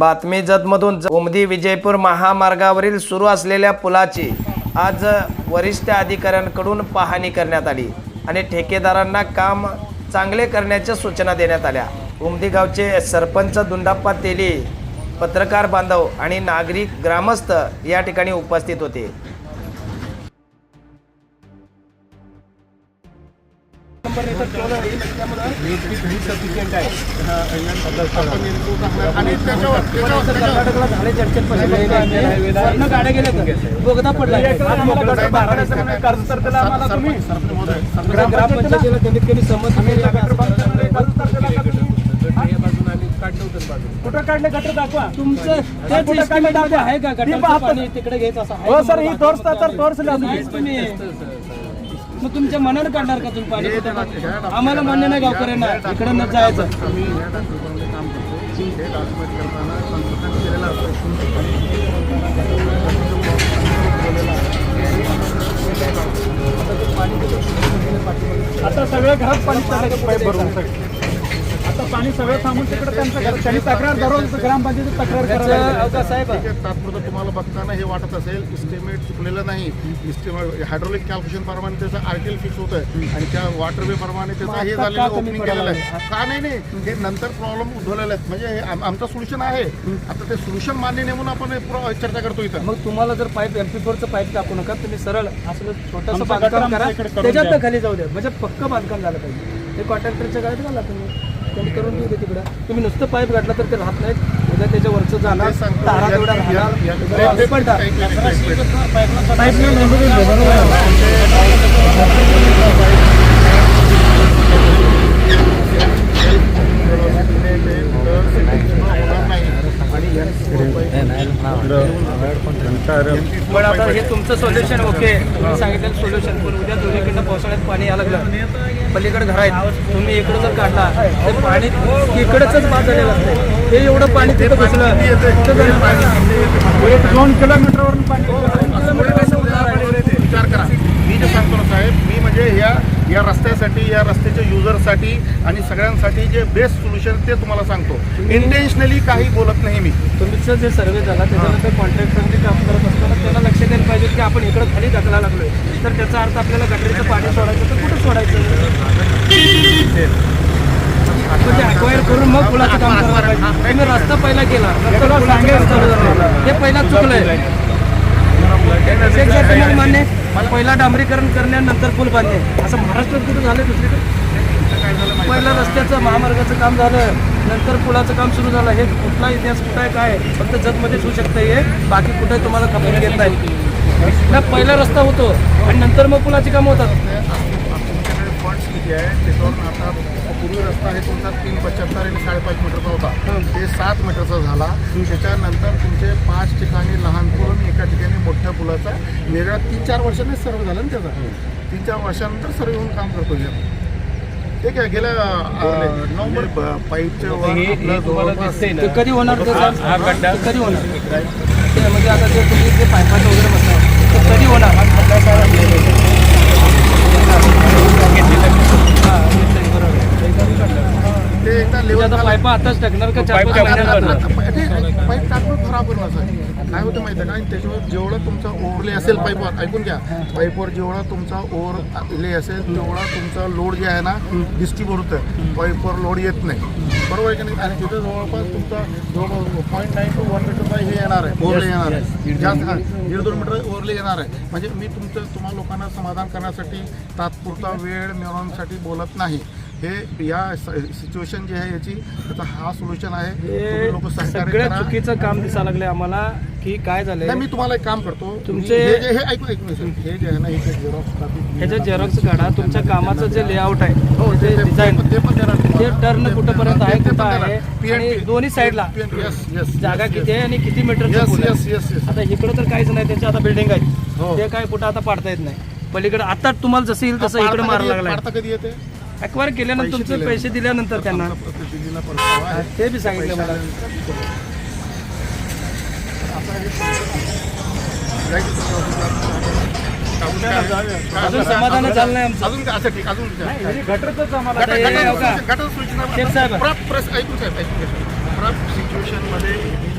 बातमी जतमधून उमदी विजयपूर महामार्गावरील सुरू असलेल्या पुलाची आज वरिष्ठ अधिकाऱ्यांकडून पाहणी करण्यात आली आणि ठेकेदारांना काम चांगले करण्याच्या सूचना देण्यात आल्या. उमदी गावचे सरपंच दुंडाप्पा तेली पत्रकार बांधव आणि नागरिक ग्रामस्थ या ठिकाणी उपस्थित होते. त्याच्यावर गाड्या गेल्या का? बोगदा पडला ग्रामपंचायतीला कमीत कमी समज कुठं काढले गटर दाखवा. तुमचं तेच आहे का तिकडे घ्यायचं हो सर तुम्हाला ही तोरस्ता तर तोरसले नाहीच तुम्ही मग तुमच्या मनानं काढणार का तुम्ही पाणी? आम्हाला मान्य नाही गावकऱ्यांना. इकडं न जायचं. आता सगळं घरात पाणी पाईप भरून आता पाणी सगळं थांबून तिकडे त्यांचं घर त्यांनी तक्रार दररोज ग्रामपंचायतीत तक्रार करायला साहेब तात्पुरतं तुम्हाला बघताना हे वाटत असेल इस्टिमेट चुकलेलं नाही. इस्टिमेट हायड्रोलिक कॅल्क्युलेशन प्रमाणे त्याचं आर्टिल फिक्स होत आहे आणि त्या वॉटर वे प्रमाणे त्याचं हे झालेलं ओपनिंग केलेलं आहे. का नाही नाही. हे नंतर प्रॉब्लेम उद्भवलेले आहेत. म्हणजे आम- आमचं सोल्युशन आहे. आता ते सोल्युशन मान्य नेमून आपण हे पुरा चर्चा करतो इथं. मग तुम्हाला जर पाईप एमपी फोरचं पाईप टाकू नका तुम्ही सरळ असलं छोटंसं बांधकाम करा. त्याच्यात. खाली जाऊ द्या. म्हणजे पक्क बांधकाम झालं पाहिजे. ते कॉन्ट्रॅक्टरच्या गाडीत घाला तुम्ही. त्यांनी करून देऊ दे तिकडं तुम्ही नुसतं पाईप घातला तर ते राहत नाहीत उद्या त्याच्या वरचं जाणार. तारा तेवढा राहणार या- आहे. पण आता हे तुमचं सोल्युशन ओके तुम्ही सांगितलेलं सोल्युशन पण उद्या दोन्हीकडनं पावसाळ्यात पाणी यायला लागलं. पलीकडे घर आहेत. तुम्ही इकडं जर काढला ते पाणी इकडचंच झालेलं असते हे एवढं पाणी तिथं घुसलं पाणी? एक दोन किलोमीटरवरून पाणी विचार करा. मी जे सांगतो ना साहेब मी म्हणजे या या रस्त्यासाठी या रस्त्याच्या युजरसाठी आणि सगळ्यांसाठी जे बेस्ट सोल्युशन ते तुम्हाला सांगतो. इंटेन्शनली काही बोलत नाही मी. तुमचं जे सर्वे झाला त्याच्यानंतर कॉन्ट्रॅक्टरने काम करत असताना त्याला लक्ष द्यायला पाहिजे की आपण इकडं खाली ढकलायला लागलोय. तर त्याचा अर्थ आपल्याला गटरीचं पाणी सोडायचं तर कुठं सोडायचं? म्हणजे अक्वायर करून मग काम रस्ता पहिला केला. हे पहिला चुकलंय. मान्य पहिला डांबरीकरण करण्यानंतर पूल बांधणे. असं महाराष्ट्रात कुठं झालं दुसरीकडे? पहिलं रस्त्याचं महामार्गाचं काम झालं नंतर पुलाचं काम सुरू झालं. हे कुठला इतिहास कुठं आहे काय? फक्त जगमध्येच होऊ शकतं हे बाकी कुठे तुम्हाला खबर घेत नाही. ना पहिला रस्ता होतो आणि नंतर मग पुलाची कामं होतात. फंड्स किती आहे? आता पूर्वी रस्ता आहे तुमचा तीन आणि साडेपाच मीटरचा होता. ते सात मीटरचा झाला. त्याच्यानंतर तुमचे पाच ठिकाणी लहान पूल एका ठिकाणी मोठ्या पुलाचा वेगळा तीन चार वर्षांनी सर्व झालं ना त्याचा. तीन चार वर्षानंतर सर्व येऊन काम करतो. ठीक आहे गेल्या नोव्हेंबर ते कधी होणार ते? ते कधी होणार? ते म्हणजे आता जे तुम्ही जे पायपाचं वगैरे बसणार ते कधी होणार हा, घेतलंय, बरोबर. ते एकदा म्हणजे पायपा आताच टाकणार का चार पाच महिन्यात? पाईप टाकणं खराब असं काय होतं माहिती आहे का त्याच्यावर जेवढं तुमचा ओव्हरले असेल पाईपवर ऐकून घ्या. पाईपवर जेवढा तुमचा ओव्हर ले असेल तेवढा तुमचा लोड जे आहे ना डिस्ट्रीब्यूट होतं पाईपवर लोड येत नाही. बरोबर आहे की नाही? आणि तिथं जवळपास तुमचा जवळ point nine two one meter हे येणार आहे. ओव्हरले येणार आहे. जास्त हा, दीड दोन मीटर ओव्हरले येणार आहे. म्हणजे मी तुमचं तुम्हा लोकांना समाधान करण्यासाठी तात्पुरता वेळ मिळवण्यासाठी बोलत नाही. हे या सिच्युएशन जी आहे याची त्याचा हा सोल्युशन आहे. लोक हे सगळ्यात चुकीचं काम दिसायला लागलंय आम्हाला की काय झालंय? मी तुम्हाला एक काम करतो. तुमचे- हे जे- हे हे जे आहे ना हे जे ह्याच्या झेरॉक्स काढा तुमच्या कामाचं जे लेआउट आहे हो ते ते डिझाईन ते. टर्न कुठंपर्यंत आहे कुठं. आहे. आणि दोन्ही साईडला येस येस जागा किती आहे आणि किती मीटरचं येस पूल आहे. येस येस येस आता इकडं तर काहीच नाही त्यांच्या आता बिल्डिंग हो. आहेत ते काय कुठं आता पाडता येत नाही. पलीकडे आता तुम्हाला जसं येईल तसं इकडे मारायला लागलाय. पाडता कधी येते? अक्वायर केल्यानंतर तुमचे. पैसे दिल्यानंतर त्यांना आमचा प्रतिनिधीला परतावा आहे. ते बी सांगितलं मला जायचं तुमच्या ऑफिसला. अजून काय? काय अजून अजून- समाधान झालं नाही आमचं अजून काय? अच्छा ठीक अजून काय? आम्हाला हो का? सूचना शेख साहेब. प्रप- प्रस- ऐकून साहेब, ऐकून घ्या. प्रप सिच्युएशन